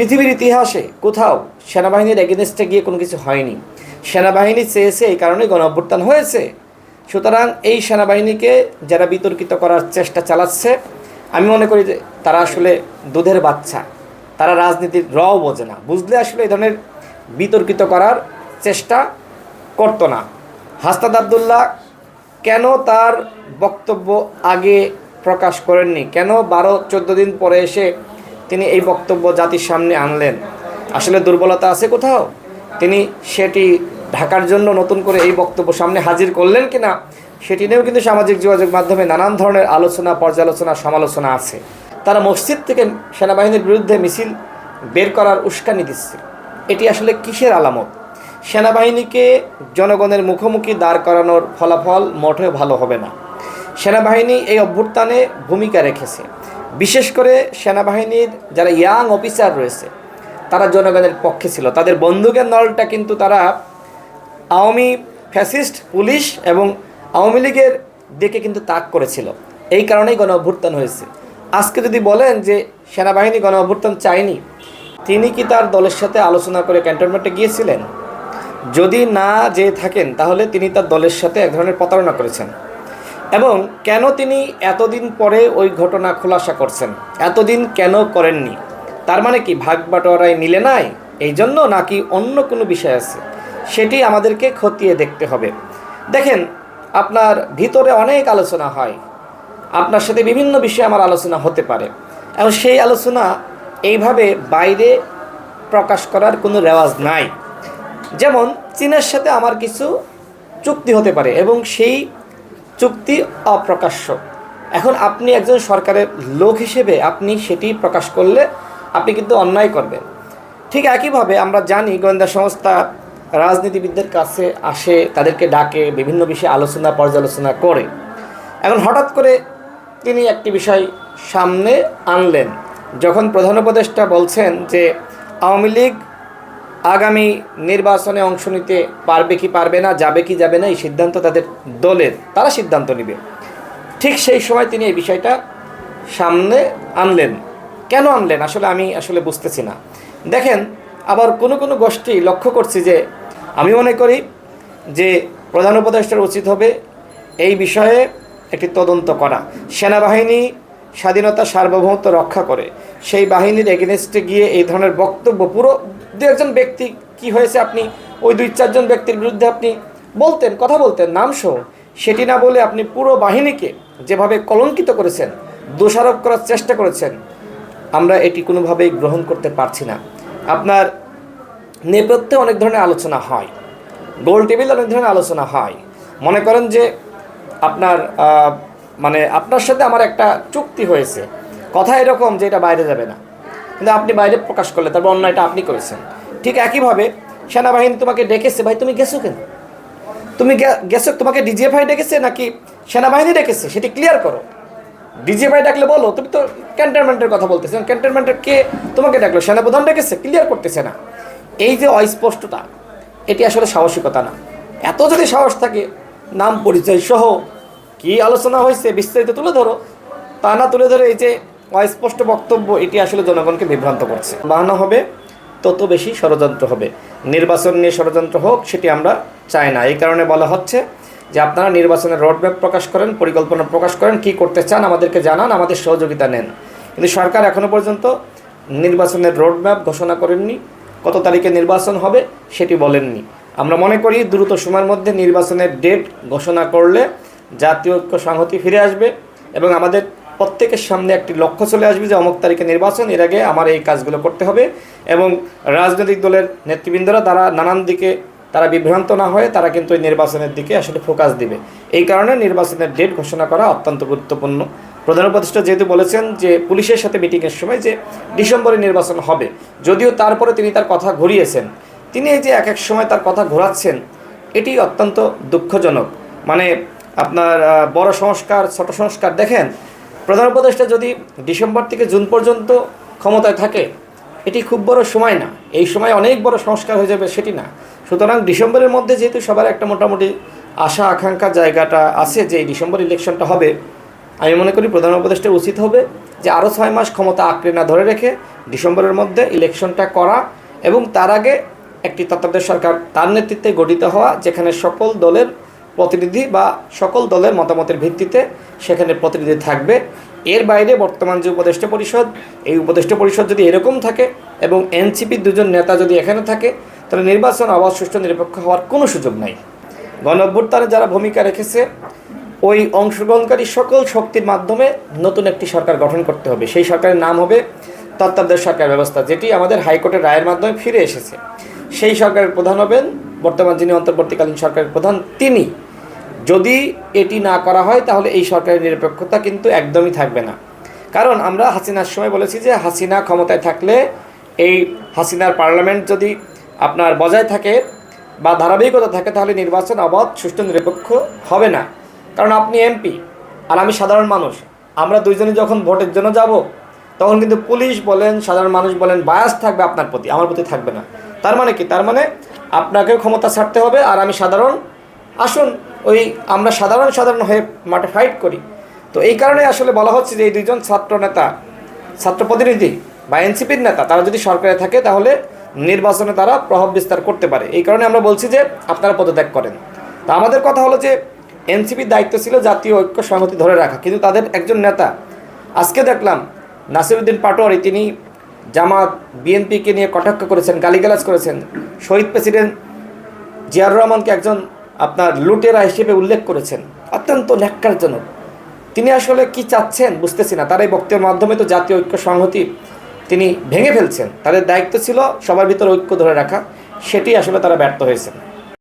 পৃথিবীর ইতিহাসে কোথাও সেনাবাহিনীর এগেনস্টে গিয়ে কোনো কিছু হয়নি। সেনাবাহিনী চেয়েছে এই কারণেই গণ অভ্যুত্থান হয়েছে। সুতরাং এই সেনাবাহিনীকে যারা বিতর্কিত করার চেষ্টা চালাচ্ছে, আমি মনে করি যে তারা আসলে দুধের বাচ্চা। তারা রাজনীতির রও বোঝে না। বুঝলে আসলে এই ধরনের বিতর্কিত করার চেষ্টা করতো না। হাস্তাদ আবদুল্লাহ কেন তার বক্তব্য আগে প্রকাশ করেননি? কেন বারো চোদ্দ দিন পরে এসে তিনি এই বক্তব্য জাতির সামনে আনলেন। আসলে দুর্বলতা আছে কোথাও? তিনি সেটি ঢাকার জন্য নতুন করে এই বক্তব্য সামনে হাজির করলেন কিনা, সেটি নিয়েও কিন্তু সামাজিক যোগাযোগ মাধ্যমে নানান ধরনের আলোচনা, পর্যালোচনা, সমালোচনা আছে। তারা মসজিদ থেকে সেনাবাহিনীর বিরুদ্ধে মিছিল বের করার উস্কানি দিচ্ছে। এটি আসলে কিসের আলামত? সেনাবাহিনীকে জনগণের মুখোমুখি দাঁড় করানোর ফলাফল মোটেও ভালো হবে না। সেনাবাহিনী এই অভ্যুত্থানে ভূমিকা রেখেছে। বিশেষ করে সেনাবাহিনীর যারা ইয়াং অফিসার রয়েছে, তারা জনগণের পক্ষে ছিল। তাদের বন্দুকের নলটা কিন্তু তারা আওয়ামী ফ্যাসিস্ট, পুলিশ এবং আওয়ামী লীগের দিকে কিন্তু তাক করেছিল। এই কারণেই গণ অভ্যুত্থান হয়েছে। আজকে যদি বলেন যে সেনাবাহিনী গণ অভ্যুত্থান চায়নি, তিনি কি তার দলের সাথে আলোচনা করে ক্যান্টনমেন্টে গিয়েছিলেন? যদি না যেয়ে থাকেন, তাহলে তিনি তার দলের সাথে এক ধরনের প্রতারণা করেছেন। এবং কেন তিনি এতদিন পরে ওই ঘটনা খোলাসা করছেন? এতদিন কেন করেননি? তার মানে কি ভাগ বাটোয়ারায় মিলে নাই? এই জন্য নাকি অন্য কোনো বিষয় আছে? সেটি আমাদেরকে খতিয়ে দেখতে হবে। দেখেন, আপনার ভিতরে অনেক আলোচনা হয়। আপনার সাথে বিভিন্ন বিষয়ে আমার আলোচনা হতে পারে। এবং সেই আলোচনা এইভাবে বাইরে প্রকাশ করার কোনো রেওয়াজ নাই। যেমন চীনের সাথে আমার কিছু চুক্তি হতে পারে এবং সেই চুক্তি অপ্রকাশ্য। এখন আপনি একজন সরকারের লোক হিসেবে আপনি সেটি প্রকাশ করলে আপনি কিন্তু অন্যায় করবেন। ঠিক একইভাবে আমরা জানি গোয়েন্দা সংস্থা রাজনীতিবিদদের কাছে আসে, তাদেরকে ডাকে, বিভিন্ন বিষয়ে আলোচনা, পর্যালোচনা করে। এখন হঠাৎ করে তিনি একটি বিষয় সামনে আনলেন। যখন প্রধান উপদেষ্টা বলছেন যে আওয়ামী লীগ আগামী নির্বাচনে অংশ নিতে পারবে কি পারবে না, যাবে কি যাবে না, এই সিদ্ধান্ত তাদের দলের, তারা সিদ্ধান্ত নেবে। ঠিক সেই সময় তিনি এই বিষয়টা সামনে আনলেন। কেন আনলেন? আসলে আমি আসলে বুঝতেছি না। দেখেন, আবার কোনো কোনো গোষ্ঠী লক্ষ্য করছি যে, আমি মনে করি যে প্রধান উপদেষ্টার উচিত হবে এই বিষয়ে একটি তদন্ত করা। সেনাবাহিনী স্বাধীনতা সার্বভৌমত্ব রক্ষা করে। সেই বাহিনীর এগেনস্টে গিয়ে এই ধরনের বক্তব্য পুরো দু একজন ব্যক্তি কি হয়েছে আপনি ওই দুই চারজন ব্যক্তির বিরুদ্ধে আপনি বলতেন, কথা বলতেন নাম সহ সেটি না বলে আপনি পুরো বাহিনীকে যেভাবে কলঙ্কিত করেছেন, দোষারোপ করার চেষ্টা করেছেন, আমরা এটি কোনোভাবেই গ্রহণ করতে পারছি না। আপনার নেপথ্যে অনেক ধরনের আলোচনা হয়, গোল টেবিল অনেক ধরনের আলোচনা হয়। মনে করেন যে আপনার মানে আপনার সাথে আমার একটা চুক্তি হয়েছে। কথা এরকম যে এটা বাইরে যাবে না। কিন্তু আপনি বাইরে প্রকাশ করলে তারপর অন্যায়টা আপনি করেছেন। ঠিক একইভাবে সেনাবাহিনী তোমাকে ডেকেছে, ভাই তুমি গেছো কেন? তুমি গেছো, তোমাকে ডিজিএফআই ডেকেছে নাকি সেনাবাহিনী ডেকেছে? সেটি ক্লিয়ার করো। ডিজিএফআই ডাকলে বলো, তুমি তো ক্যান্টনমেন্টের কথা বলতেছো ক্যান্টনমেন্টের কে তোমাকে ডাকলো? সেনাপ্রধান ডেকেছে ক্লিয়ার করতেছে না। এই যে অস্পষ্টতা, এটি আসলে সাহসিকতা না। এত যদি সাহস থাকে, নাম পরিচয় সহ কি আলোচনা হয়েছে বিস্তারিত তুলে ধরো। তা না তুলে ধরে এই যে অস্পষ্ট বক্তব্য, এটি আসলে জনগণকে বিভ্রান্ত করছে। বাহানো হবে, তত বেশি ষড়যন্ত্র হবে। নির্বাচন নিয়ে ষড়যন্ত্র হোক, সেটি আমরা চাই না। এই কারণে বলা হচ্ছে যে আপনারা নির্বাচনের রোডম্যাপ প্রকাশ করেন, পরিকল্পনা প্রকাশ করেন, কি করতে চান আমাদেরকে জানান, আমাদের সহযোগিতা নেন। কিন্তু সরকার এখনও পর্যন্ত নির্বাচনের রোডম্যাপ ঘোষণা করেননি। কত তারিখে নির্বাচন হবে সেটি বলেননি। আমরা মনে করি দ্রুত সময়ের মধ্যে নির্বাচনের ডেট ঘোষণা করলে জাতীয় ঐক্য সংহতি ফিরে আসবে এবং আমাদের প্রত্যেকের সামনে একটি লক্ষ্য চলে আসবে যে অমুক তারিখে নির্বাচন, এর আগে আমার এই কাজগুলো করতে হবে এবং রাজনৈতিক দলের নেতৃবৃন্দরা তারা নানান দিকে তারা বিভ্রান্ত না হয়ে তারা কিন্তু এই নির্বাচনের দিকে আসলে ফোকাস দিবে। এই কারণে নির্বাচনের ডেট ঘোষণা করা অত্যন্ত গুরুত্বপূর্ণ। প্রধান উপদেষ্টা যেহেতু বলেছেন যে পুলিশের সাথে মিটিংয়ের সময় যে ডিসেম্বরে নির্বাচন হবে, যদিও তারপরে তিনি তার কথা ঘুরিয়েছেন। তিনি এই যে এক এক সময় তার কথা ঘোরাচ্ছেন, এটি অত্যন্ত দুঃখজনক। মানে আপনার বড় সংস্কার, ছোট সংস্কার, দেখেন প্রধান উপদেষ্টা যদি ডিসেম্বর থেকে জুন পর্যন্ত ক্ষমতায় থাকে, এটি খুব বড় সময় না। এই সময় অনেক বড় সংস্কার হয়ে যাবে সেটি না। সুতরাং ডিসেম্বরের মধ্যে যেহেতু সবার একটা মোটামুটি আশা, আকাঙ্ক্ষা জায়গাটা আছে যে এই ডিসেম্বর ইলেকশনটা হবে, আমি মনে করি প্রধান উপদেষ্টা উচিত হবে যে আরও ছয় মাস ক্ষমতা আঁকড়ে না ধরে রেখে ডিসেম্বরের মধ্যে ইলেকশনটা করা এবং তার আগে একটি তত্ত্বাবধায়ক সরকার তার নেতৃত্বে গঠিত হওয়া, যেখানে সকল দলের প্রতিনিধি বা সকল দলের মতামতের ভিত্তিতে সেখানে প্রতিনিধি থাকবে। এর বাইরে বর্তমান যে উপদেষ্টা পরিষদ, এই উপদেষ্টা পরিষদ যদি এরকম থাকে এবং এনসিপির দুজন নেতা যদি এখানে থাকে, তাহলে নির্বাচন আবাস সুষ্ঠু নিরপেক্ষ হওয়ার কোনো সুযোগ নাই। গণ অভ্যুত্থানে যারা ভূমিকা রেখেছে, ওই অংশগ্রহণকারী সকল শক্তির মাধ্যমে নতুন একটি সরকার গঠন করতে হবে। সেই সরকারের নাম হবে তত্ত্বাবধায়ক সরকার ব্যবস্থা, যেটি আমাদের হাইকোর্টের রায়ের মাধ্যমে ফিরে এসেছে। সেই সরকারের প্রধান হবেন বর্তমান যিনি অন্তর্বর্তীকালীন সরকারের প্রধান, তিনি। যদি এটি না করা হয়, তাহলে এই সরকারের নিরপেক্ষতা কিন্তু একদমই থাকবে না। কারণ আমরা হাসিনার সময় বলেছি যে, হাসিনা ক্ষমতায় থাকলে এই হাসিনার পার্লামেন্ট যদি আপনার বজায় থাকে বা ধারাবাহিকতা থাকে, তাহলে নির্বাচন অবাধ, সুষ্ঠু, নিরপেক্ষ হবে না। কারণ আপনি এমপি আর আমি সাধারণ মানুষ। আমরা দুইজনে যখন ভোটের জন্য যাব, তখন কিন্তু পুলিশ বলেন, সাধারণ মানুষ বলেন, বায়াস থাকবে আপনার প্রতি, আমার প্রতি থাকবে না। তার মানে কি? তার মানে আপনাকেও ক্ষমতা ছাড়তে হবে আর আমি সাধারণ, আসুন ওই আমরা সাধারণ সাধারণ হয়ে মাঠে ফাইট করি। তো এই কারণে আসলে বলা হচ্ছে যে এই দুইজন ছাত্র নেতা, ছাত্র প্রতিনিধি বা এনসিপির নেতা, তারা যদি সরকারে থাকে তাহলে নির্বাচনে তারা প্রভাব বিস্তার করতে পারে। এই কারণে আমরা বলছি যে আপনারা পদত্যাগ করেন। তা আমাদের কথা হলো যে এনসিপির দায়িত্ব ছিল জাতীয় ঐক্য সংহতি ধরে রাখা, কিন্তু তাদের একজন নেতা, আজকে দেখলাম নাসিরুদ্দিন পাটোয়ারি, তিনি জামাত, বিএনপিকে নিয়ে কটাক্ষ করেছেন, গালিগালাজ করেছেন। শহীদ প্রেসিডেন্ট জিয়ার রহমানকে একজন আপনার লুটেরা হিসেবে উল্লেখ করেছেন। অত্যন্ত ন্যাক্কারজনক। তিনি আসলে কি চাচ্ছেন বুঝতেছি না। তার এই বক্তব্যের মাধ্যমে তো জাতীয় ঐক্য সংহতি তিনি ভেঙে ফেলছেন। তাদের দায়িত্ব ছিল সবার ভিতরে ঐক্য ধরে রাখা। সেটি আসলে তারা ব্যর্থ হয়েছেন।